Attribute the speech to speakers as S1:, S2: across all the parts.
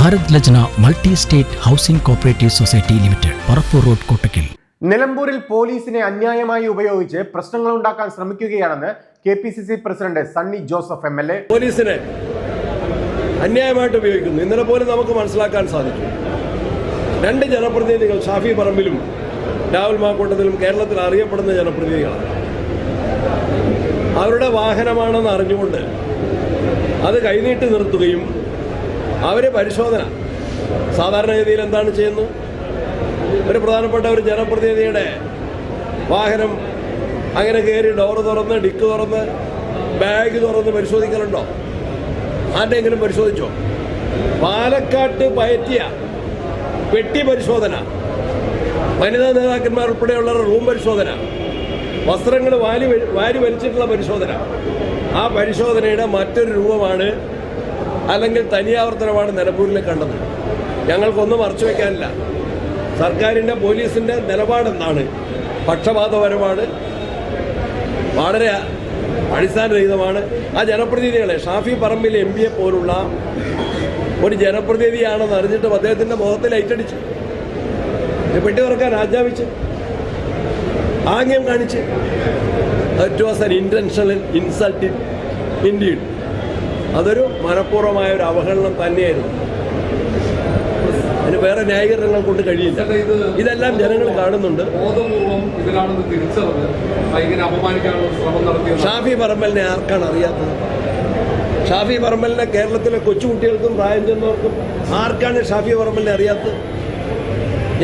S1: Bharat Lajna multi state housing cooperative society limited Parappur road Kottakkal.
S2: നിലമ്പൂരിൽ പോലീസിനെ അന്യായമായി ഉപയോഗിച്ച് പ്രശ്നങ്ങൾ ഉണ്ടാക്കാൻ ശ്രമിക്കുകയാണെന്ന് K P C C president Sunny Joseph M L A.
S3: പോലീസിനെ അന്യായമായിട്ട് ഉപയോഗിക്കുന്നു. ഇന്നലെ പോലും നമുക്ക് മനസ്സിലാക്കാൻ സാധിക്കും. രണ്ട് ജനപ്രതിനിധികൾ ഷാഫി പറമ്പിലും രാഹുൽ മാക്കൂട്ടത്തിലും കേരളത്തിൽ അറിയപ്പെടുന്ന ജനപ്രതിനിധികളാണ്. അവരുടെ വാഹനമാണെന്ന് അറിഞ്ഞുകൊണ്ട് അത് കൈനീട്ടി നിർത്തുകയും അവരെ പരിശോധന. സാധാരണഗതിയിൽ എന്താണ് ചെയ്യുന്നു ഒരു പ്രധാനപ്പെട്ട ഒരു ജനപ്രതിനിധിയുടെ വാഹനം അങ്ങനെ കയറി ഡോറ് തുറന്ന് ഡിക്ക് തുറന്ന് ബാഗ് തുറന്ന് പരിശോധിക്കലുണ്ടോ? ആരുടെയെങ്കിലും പരിശോധിച്ചോ? പാലക്കാട്ട് പയറ്റിയ പെട്ടി പരിശോധന. വനിതാ നേതാക്കന്മാർ ഉൾപ്പെടെയുള്ള റൂം പരിശോധന. വസ്ത്രങ്ങൾ വാരി വാരി വലിച്ചിട്ടുള്ള പരിശോധന. ആ പരിശോധനയുടെ മറ്റൊരു രൂപമാണ് അല്ലെങ്കിൽ തനിയാവർത്തനമാണ് നിലമ്പൂരിൽ കണ്ടത്. ഞങ്ങൾക്കൊന്നും മറച്ചു വയ്ക്കാനില്ല സർക്കാരിന്റെ പോലീസിന്റെ നിലപാടെന്താണ്? പക്ഷപാതപരമാണ് വളരെ അടിസ്ഥാനരഹിതമാണ്. ആ ജനപ്രതിനിധികളെ ഷാഫി പറമ്പിൽ എം പിയെ പോലുള്ള ഒരു ജനപ്രതിനിധിയാണെന്ന് അറിഞ്ഞിട്ടും അദ്ദേഹത്തിന്റെ മുഖത്തിൽ ലൈറ്റടിച്ചു പെട്ടി തുറക്കാൻ ആജ്ഞാപിച്ച്. ആംഗ്യം കാണിച്ച്. It was an intentional insult indeed അതൊരു മനഃപൂർവമായ ഒരു അവഹേളനം തന്നെയായിരുന്നു. അതിന് വേറെ ന്യായീകരണങ്ങൾ കൊണ്ട് കഴിയില്ല. ഇതെല്ലാം ജനങ്ങൾ കാണുന്നുണ്ട്. ഷാഫി പറമ്പലിനെ ആർക്കാണ് അറിയാത്തത്? ഷാഫി പറമ്പലിനെ കേരളത്തിലെ കൊച്ചുകുട്ടികൾക്കും പ്രായം ചെന്നവർക്കും ആർക്കാണ് ഷാഫി പറമ്പലിനെ അറിയാത്തത്?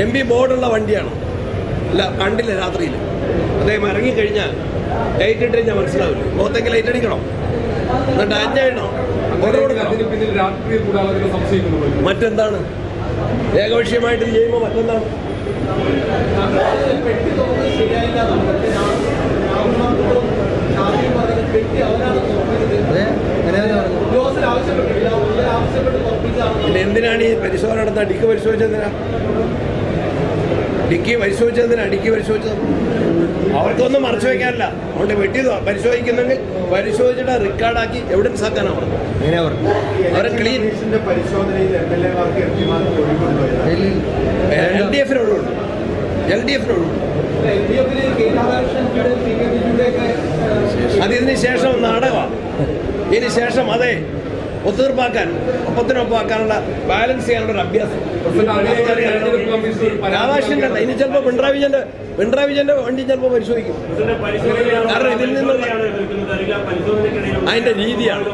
S3: എം പി ബോർഡുള്ള വണ്ടിയാണ്. അല്ല കണ്ടില്ല രാത്രിയിൽ. അദ്ദേഹം ഇറങ്ങിക്കഴിഞ്ഞാൽ ലൈറ്റ് ഇട്ട് കഴിഞ്ഞാൽ മനസ്സിലാവില്ല? മുഖത്തേക്ക് ലൈറ്റ് അടിക്കണം? മറ്റെന്താണ്? ഏകപക്ഷീയമായിട്ട് ചെയ്യുമ്പോ ചെയ്യുമ്പോൾ മറ്റെന്താണ് പിന്നെ എന്തിനാണ് ഈ പരിശോധന നടത്താൻ ഡിക്ക് പരിശോധിച്ചതിനാ ഡിക്കി പരിശോധിച്ചതിനാ ഡിക്കി പരിശോധിച്ചത് അവർക്കൊന്നും മറച്ചു വയ്ക്കാനില്ല അതുകൊണ്ട് വെട്ടി പരിശോധിക്കുന്നെങ്കിൽ പരിശോധിച്ചിട്ട് റെക്കോർഡാക്കി ആക്കാനാണ് പറഞ്ഞത്? അവരെ ക്ലീൻ
S2: എൽ
S3: നാടകമാണ് ഇതിന് അതെ ഒത്തുതീർപ്പാക്കാൻ ഒപ്പത്തിനൊപ്പാക്കാനുള്ള ബാലൻസ് ചെയ്യാനുള്ള ഒരു അഭ്യാസം. കണ്ട ഇനി ചിലപ്പോൾ പിണറായി വിജയന്റെ പിണറായി വിജയന്റെ വണ്ടി ചിലപ്പോൾ പരിശോധിക്കും. കാരണം ഇതിൽ നിന്നുള്ള അതിന്റെ രീതിയാണ്.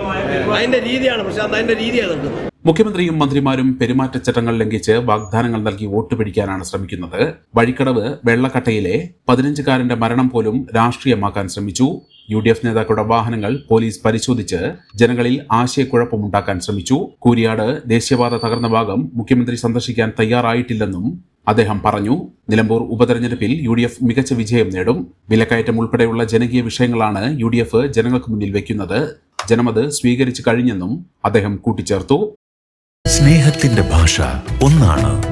S3: അതിന്റെ രീതിയാണ്. പക്ഷെ അത് അതിന്റെ രീതിയാണ് കിട്ടുന്നത്
S4: മുഖ്യമന്ത്രിയും മന്ത്രിമാരും പെരുമാറ്റച്ചട്ടങ്ങൾ ലംഘിച്ച് വാഗ്ദാനങ്ങൾ നൽകി വോട്ട് പിടിക്കാനാണ് ശ്രമിക്കുന്നത്. വഴിക്കടവ് വെള്ളക്കട്ടയിലെ പതിനഞ്ചുകാരന്റെ മരണം പോലും രാഷ്ട്രീയമാക്കാൻ ശ്രമിച്ചു. യു ഡി എഫ് നേതാക്കളുടെ വാഹനങ്ങൾ പോലീസ് പരിശോധിച്ച് ജനങ്ങളിൽ ആശയക്കുഴപ്പമുണ്ടാക്കാൻ ശ്രമിച്ചു. കൂരിയാട് ദേശീയപാത തകർന്ന ഭാഗം മുഖ്യമന്ത്രി സന്ദർശിക്കാൻ തയ്യാറായിട്ടില്ലെന്നും അദ്ദേഹം പറഞ്ഞു. നിലമ്പൂർ ഉപതെരഞ്ഞെടുപ്പിൽ യു ഡി എഫ് മികച്ച വിജയം നേടും. വിലക്കയറ്റം ഉൾപ്പെടെയുള്ള ജനകീയ വിഷയങ്ങളാണ് യു ഡി എഫ് ജനങ്ങൾക്ക് മുന്നിൽ വെക്കുന്നത്. ജനമത് സ്വീകരിച്ചു കഴിഞ്ഞെന്നും അദ്ദേഹം കൂട്ടിച്ചേർത്തു.
S5: സ്നേഹത്തിന്റെ ഭാഷ ഒന്നാണ്.